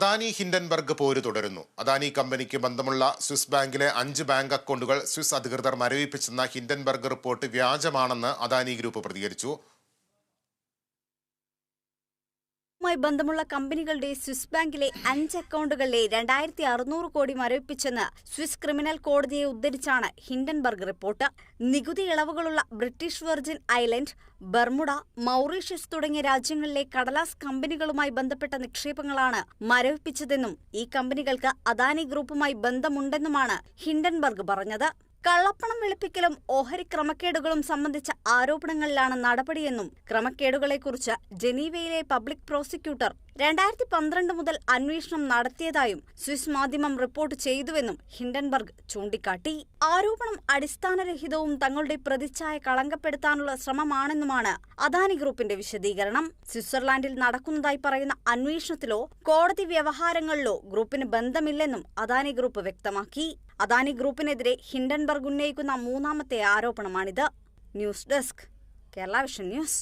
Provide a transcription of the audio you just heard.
Adani Hindenburg പോര് തുടരുന്നു. അദാനി കമ്പനിക്ക് ബന്ധമുള്ള സ്വിസ് ബാങ്കിലെ അഞ്ച് ബാങ്ക് അക്കൗണ്ടുകൾ സ്വിസ് അധികൃതർ മരവിപ്പിച്ചെന്ന ഹിൻഡൻബർഗ് റിപ്പോർട്ട് വ്യാജമാണെന്ന് അദാനി ഗ്രൂപ്പ് പ്രതികരിച്ചു. മായി ബന്ധമുള്ള കമ്പനികളുടെ സ്വിസ് ബാങ്കിലെ അഞ്ച് അക്കൗണ്ടുകളിലെ രണ്ടായിരത്തി അറുന്നൂറ് കോടി മരവിപ്പിച്ചെന്ന് സ്വിസ് ക്രിമിനൽ കോടതിയെ ഉദ്ധരിച്ചാണ് ഹിൻഡൻബർഗ് റിപ്പോർട്ട്. നികുതി ഇളവുകളുള്ള British Virgin Island Bermuda Mauritius തുടങ്ങിയ രാജ്യങ്ങളിലെ കടലാസ് കമ്പനികളുമായി ബന്ധപ്പെട്ട നിക്ഷേപങ്ങളാണ് മരവിപ്പിച്ചതെന്നും ഈ കമ്പനികൾക്ക് അദാനി ഗ്രൂപ്പുമായി ബന്ധമുണ്ടെന്നുമാണ് ഹിൻഡൻബർഗ് പറഞ്ഞത്. കള്ളപ്പണം വെളുപ്പിക്കലും ഓഹരി ക്രമക്കേടുകളും സംബന്ധിച്ച ആരോപണങ്ങളിലാണ് നടപടിയെന്നും ക്രമക്കേടുകളെക്കുറിച്ച് ജനീവയിലെ പബ്ലിക് പ്രോസിക്യൂട്ടർ രണ്ടായിരത്തി പന്ത്രണ്ട് മുതൽ അന്വേഷണം നടത്തിയതായും സ്വിസ് മാധ്യമം റിപ്പോർട്ട് ചെയ്തുവെന്നും ഹിൻഡൻബർഗ് ചൂണ്ടിക്കാട്ടി. ആരോപണം അടിസ്ഥാനരഹിതവും തങ്ങളുടെ പ്രതിച്ഛായ കളങ്കപ്പെടുത്താനുള്ള ശ്രമമാണെന്നുമാണ് അദാനി ഗ്രൂപ്പിന്റെ വിശദീകരണം. സ്വിറ്റ്സർലാൻഡിൽ നടക്കുന്നതായി പറയുന്ന അന്വേഷണത്തിലോ കോടതി വ്യവഹാരങ്ങളിലോ ഗ്രൂപ്പിന് ബന്ധമില്ലെന്നും അദാനി ഗ്രൂപ്പ് വ്യക്തമാക്കി. അദാനി ഗ്രൂപ്പിനെതിരെ ഹിൻഡൻബർഗ് ഉന്നയിക്കുന്ന മൂന്നാമത്തെ ആരോപണമാണിത്. News desk Kerala vision news.